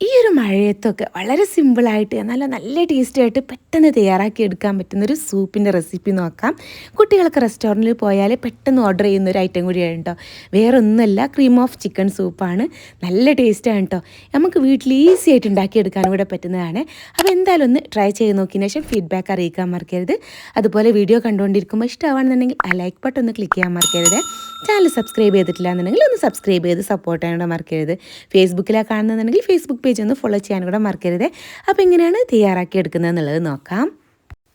ഈ ഒരു മഴയത്തൊക്കെ വളരെ സിമ്പിളായിട്ട് നല്ല നല്ല ടേസ്റ്റി ആയിട്ട് പെട്ടെന്ന് തയ്യാറാക്കി എടുക്കാൻ പറ്റുന്ന ഒരു സൂപ്പിന്റെ റെസിപ്പി നോക്കാം. കുട്ടികൾക്ക് റെസ്റ്റോറന്റിൽ പോയാൽ പെട്ടെന്ന് ഓർഡർ ചെയ്യുന്ന ഒരു ഐറ്റം കൂടിയാണ് കേട്ടോ. വേറെ ഒന്നുമല്ല ക്രീം ഓഫ് ചിക്കൻ സൂപ്പാണ്. നല്ല ടേസ്റ്റാണ് കേട്ടോ. നമുക്ക് വീട്ടിൽ ഈസി ആയിട്ട് ഉണ്ടാക്കിയെടുക്കാനും കൂടെ പറ്റുന്നതാണ്. അപ്പോൾ എന്തായാലും ഒന്ന് ട്രൈ ചെയ്ത് നോക്കിയതിന് ശേഷം ഫീഡ്ബാക്ക് അറിയിക്കാൻ മറക്കരുത്. അതുപോലെ വീഡിയോ കണ്ടുകൊണ്ടിരിക്കുമ്പോൾ ഇഷ്ടമാണെന്നുണ്ടെങ്കിൽ ആ ലൈക്ക് ബട്ടൺ ഒന്ന് ക്ലിക്ക് ചെയ്യാൻ മറക്കരുത്. ചാനൽ സബ്സ്ക്രൈബ് ചെയ്തിട്ടില്ല എന്നുണ്ടെങ്കിൽ ഒന്ന് സബ്സ്ക്രൈബ് ചെയ്ത് സപ്പോർട്ട് ചെയ്യാൻ മറക്കരുത്. ഫേസ്ബുക്കിലാണ് കാണുന്നുണ്ടെങ്കിൽ ഫേസ്ബുക്ക് പേജ് ഒന്ന് ഫോളോ ചെയ്യാൻ കൂടെ മറക്കരുത്. അപ്പോൾ എങ്ങനെയാണ് തയ്യാറാക്കി എടുക്കുന്നത് എന്നുള്ളത് നോക്കാം.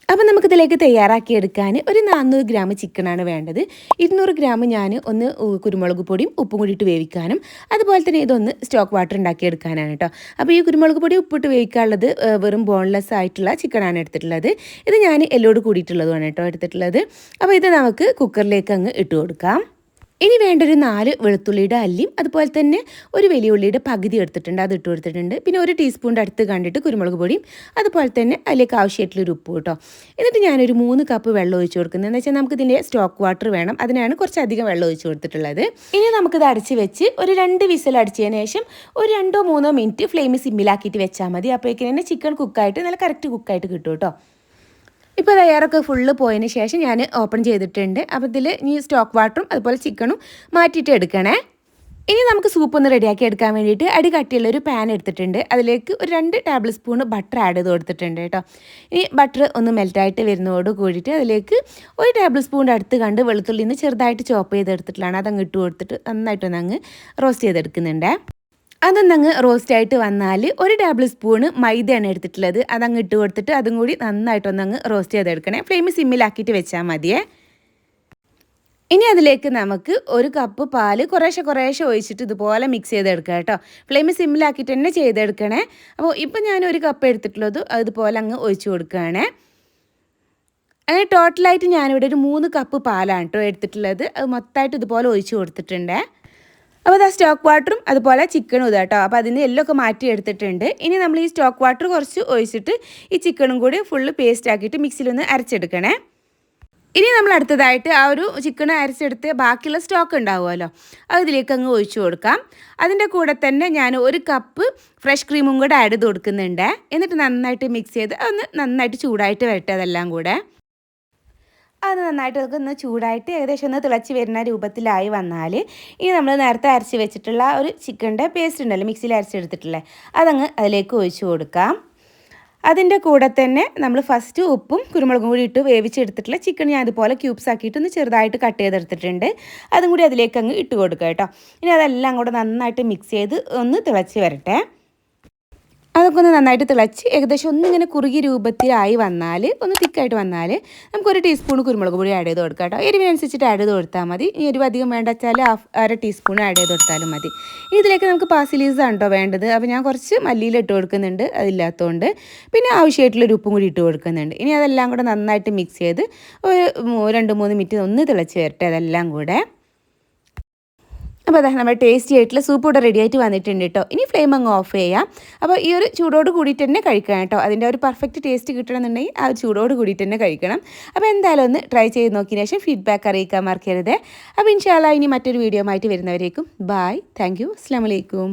അപ്പോൾ നമുക്കിതിലേക്ക് തയ്യാറാക്കി എടുക്കാൻ ഒരു നാനൂറ് ഗ്രാം ചിക്കനാണ് വേണ്ടത്. ഇരുന്നൂറ് ഗ്രാം ഞാൻ ഒന്ന് കുരുമുളക് പൊടിയും ഉപ്പും കൂടിയിട്ട് വേവിക്കാനും. അതുപോലെ തന്നെ ഇതൊന്ന് സ്റ്റോക്ക് വാട്ടർ ഉണ്ടാക്കിയെടുക്കാനാണ് കേട്ടോ. അപ്പോൾ ഈ കുരുമുളക് പൊടി ഉപ്പിട്ട് വേവിക്കാനുള്ളത് വെറും ബോൺലെസ് ആയിട്ടുള്ള ചിക്കനാണ് എടുത്തിട്ടുള്ളത്. ഇത് ഞാൻ എല്ലോട് കൂടിയിട്ടുള്ളതുമാണ് കേട്ടോ എടുത്തിട്ടുള്ളത്. അപ്പോൾ ഇത് നമുക്ക് കുക്കറിലേക്ക് അങ്ങ് ഇട്ട് കൊടുക്കാം. ഇനി വേണ്ട ഒരു നാല് വെളുത്തുള്ളിയുടെ അല്ലിയും അതുപോലെ തന്നെ ഒരു വലിയ ഉള്ളിയുടെ പകുതി എടുത്തിട്ടുണ്ട് അത് ഇട്ട് കൊടുത്തിട്ടുണ്ട്. പിന്നെ ഒരു ടീസ്പൂണിന്റെ അടുത്ത് കണ്ടിട്ട് കുരുമുളക് പൊടിയും അതുപോലെ തന്നെ അതിലേക്ക് ആവശ്യമായിട്ടുള്ളൊരു ഉപ്പ് കേട്ടോ എന്നിട്ട് ഞാനൊരു മൂന്ന് കപ്പ് വെള്ളം ഒഴിച്ച് കൊടുക്കുന്നത്. എന്ന് വെച്ചാൽ നമുക്ക് ഇതിന്റെ സ്റ്റോക്ക് വാട്ടർ വേണം. അതിനാണ് കുറച്ചധികം വെള്ളം ഒഴിച്ച് കൊടുത്തിട്ടുള്ളത്. ഇനി നമുക്കിത് അടച്ച് വെച്ച് ഒരു രണ്ട് വിസൽ അടിച്ചതിന് ശേഷം ഒരു രണ്ടോ മൂന്നോ മിനിറ്റ് ഫ്ലെയിം സിമ്മിലാക്കിയിട്ട് വെച്ചാൽ മതി. അപ്പോഴേക്കും തന്നെ ചിക്കൻ കുക്കായിട്ട് നല്ല കറക്റ്റ് കുക്കായിട്ട് കിട്ടും കേട്ടോ. ഇപ്പോൾ തയ്യാറൊക്കെ ഫുള്ള് പോയതിന് ശേഷം ഞാൻ ഓപ്പൺ ചെയ്തിട്ടുണ്ട്. അപ്പോൾ ഇതിൽ ഇനി സ്റ്റോക്ക് വാട്ടറും അതുപോലെ ചിക്കനും മാറ്റിയിട്ട് എടുക്കണേ. ഇനി നമുക്ക് സൂപ്പ് ഒന്ന് റെഡിയാക്കി എടുക്കാൻ വേണ്ടിയിട്ട് അടി കട്ടിയുള്ള ഒരു പാൻ എടുത്തിട്ടുണ്ട്. അതിലേക്ക് ഒരു രണ്ട് ടേബിൾ സ്പൂൺ ബട്ടർ ആഡ് ചെയ്ത് കൊടുത്തിട്ടുണ്ട് കേട്ടോ. ഇനി ബട്ടർ ഒന്ന് മെൽറ്റായിട്ട് വരുന്നതോട് കൂടിയിട്ട് അതിലേക്ക് ഒരു ടേബിൾ സ്പൂണിന്റെ അടുത്ത് കണ്ട് വെളുത്തുള്ളിന്ന് ചെറുതായിട്ട് ചോപ്പ് ചെയ്തെടുത്തിട്ടുള്ളതാണ്. അതങ്ങ് ഇട്ട് കൊടുത്തിട്ട് നന്നായിട്ടൊന്ന് അങ്ങ് റോസ്റ്റ് ചെയ്തെടുക്കുന്നുണ്ട്. അതൊന്നങ്ങ് റോസ്റ്റ് ആയിട്ട് വന്നാൽ ഒരു ടേബിൾ സ്പൂണ് മൈദയാണ് എടുത്തിട്ടുള്ളത്. അതങ്ങ് ഇട്ട് കൊടുത്തിട്ട് അതും കൂടി നന്നായിട്ടൊന്നങ്ങ് റോസ്റ്റ് ചെയ്തെടുക്കണേ ഫ്ലെയിം സിമ്മിലാക്കിയിട്ട് വെച്ചാൽ മതിയേ. ഇനി അതിലേക്ക് നമുക്ക് ഒരു കപ്പ് പാൽ കുറേശ്ശെ കുറേശ്ശെ ഒഴിച്ചിട്ട് ഇതുപോലെ മിക്സ് ചെയ്തെടുക്കുക കേട്ടോ. ഫ്ലെയിം സിമ്മിലാക്കിയിട്ട് തന്നെ ചെയ്തെടുക്കണേ അപ്പോൾ ഇപ്പം ഞാൻ ഒരു കപ്പ് എടുത്തിട്ടുള്ളത് അതുപോലെ അങ്ങ് ഒഴിച്ചു കൊടുക്കുകയാണേ. അങ്ങനെ ടോട്ടലായിട്ട് ഞാനിവിടെ ഒരു മൂന്ന് കപ്പ് പാലാണ് കേട്ടോ എടുത്തിട്ടുള്ളത്. അത് മൊത്തമായിട്ട് ഇതുപോലെ ഒഴിച്ചു കൊടുത്തിട്ടുണ്ടേ. അപ്പോൾ അത് സ്റ്റോക്ക് വാട്ടറും അതുപോലെ ചിക്കനും ഇത് കേട്ടോ. അപ്പോൾ അതിന് എല്ലൊക്കെ മാറ്റി എടുത്തിട്ടുണ്ട് ഇനി നമ്മൾ ഈ സ്റ്റോക്ക് വാട്ടർ കുറച്ച് ഒഴിച്ചിട്ട് ഈ ചിക്കനും കൂടി ഫുള്ള് പേസ്റ്റ് ആക്കിയിട്ട് മിക്സിയിലൊന്ന് അരച്ചെടുക്കണേ. ഇനി നമ്മൾ അടുത്തതായിട്ട് ആ ഒരു ചിക്കൻ അരച്ചെടുത്ത് ബാക്കിയുള്ള സ്റ്റോക്ക് ഉണ്ടാവുമല്ലോ. അത് ഇതിലേക്ക് അങ്ങ് ഒഴിച്ചു കൊടുക്കാം. അതിന്റെ കൂടെ തന്നെ ഞാൻ ഒരു കപ്പ് ഫ്രഷ് ക്രീമും കൂടെ ആഡ് ചെയ്ത് കൊടുക്കുന്നുണ്ട്. എന്നിട്ട് നന്നായിട്ട് മിക്സ് ചെയ്ത് ഒന്ന് നന്നായിട്ട് ചൂടായിട്ട് വരട്ടെ അതെല്ലാം കൂടെ. അത് നന്നായിട്ട് നമുക്ക് ഒന്ന് ചൂടായിട്ട് ഏകദേശം ഒന്ന് തിളച്ച് വരുന്ന രൂപത്തിലായി വന്നാൽ ഇനി നമ്മൾ നേരത്തെ അരച്ച് വെച്ചിട്ടുള്ള ഒരു ചിക്കന്റെ പേസ്റ്റ് ഉണ്ടല്ലോ മിക്സിയിൽ അരച്ചെടുത്തിട്ടുള്ളത് അതങ്ങ് അതിലേക്ക് ഒഴിച്ചു കൊടുക്കാം. അതിന്റെ കൂടെ തന്നെ നമ്മൾ ഫസ്റ്റ് ഉപ്പും കുരുമുളകും കൂടി ഇട്ട് വേവിച്ചെടുത്തിട്ടുള്ള ചിക്കൻ ഞാൻ ഇതുപോലെ ക്യൂബ്സ് ആക്കിയിട്ട് ഒന്ന് ചെറുതായിട്ട് കട്ട് ചെയ്തെടുത്തിട്ടുണ്ട്. അതും കൂടി അതിലേക്ക് അങ്ങ് ഇട്ട് കൊടുക്കുക കേട്ടോ. ഇനി അതെല്ലാം കൂടെ നന്നായിട്ട് മിക്സ് ചെയ്ത് ഒന്ന് തിളച്ച് വരട്ടെ. അതൊക്കെ ഒന്ന് നന്നായിട്ട് തിളച്ച് ഏകദേശം ഒന്നിങ്ങനെ കുറുകിയ രൂപത്തിലായി വന്നാൽ ഒന്ന് തിക്കായിട്ട് വന്നാൽ നമുക്കൊരു ടീസ്പൂൺ കുരുമുളക് പൊടി ആഡ് ചെയ്ത് കൊടുക്കാം കേട്ടോ. എരിവിനനുസരിച്ചിട്ട് ആഡ് ചെയ്ത് കൊടുത്താൽ മതി. ഇനി എരിവ് അധികം വേണ്ട വെച്ചാൽ ഹാഫ് അര ടീസ്പൂൺ ആഡ് ചെയ്ത് കൊടുത്താലും മതി. ഇതിലേക്ക് നമുക്ക് പാസിലീസാണ് കേട്ടോ വേണ്ടത്. അപ്പോൾ ഞാൻ കുറച്ച് മല്ലിയിൽ ഇട്ട് കൊടുക്കുന്നുണ്ട്. അതില്ലാത്തതുകൊണ്ട് പിന്നെ ആവശ്യമായിട്ടുള്ളൊരു ഉപ്പും കൂടി ഇട്ട് കൊടുക്കുന്നുണ്ട്. ഇനി അതെല്ലാം കൂടെ നന്നായിട്ട് മിക്സ് ചെയ്ത് ഒരു രണ്ട് മൂന്ന് മിനിറ്റ് ഒന്ന് തിളച്ച് വരട്ടെ അതെല്ലാം കൂടെ. അപ്പോൾ അതാ നമ്മുടെ ടേസ്റ്റി ആയിട്ടുള്ള സൂപ്പ് ഇവിടെ റെഡി ആയിട്ട് വന്നിട്ടുണ്ട് കേട്ടോ ഇനി ഫ്ലെയിം അങ്ങ് ഓഫ് ചെയ്യാം. അപ്പോൾ ഈ ഒരു ചൂടോട് കൂടിയിട്ട് തന്നെ കഴിക്കണം കേട്ടോ അതിന്റെ ഒരു പെർഫെക്റ്റ് ടേസ്റ്റ് കിട്ടണമെന്നുണ്ടെങ്കിൽ ആ ചൂടോട് കൂടിയിട്ട് തന്നെ കഴിക്കണം. അപ്പോൾ എന്തായാലും ഒന്ന് ട്രൈ ചെയ്ത് നോക്കിയതിന് ശേഷം ഫീഡ്ബാക്ക് അറിയിക്കാൻ മറക്കരുത്. അപ്പോൾ ഇൻഷാല്ല ഇനി മറ്റൊരു വീഡിയോ ആയിട്ട് വരുന്നവരേക്കും ബായ് താങ്ക് യു വലൈക്കും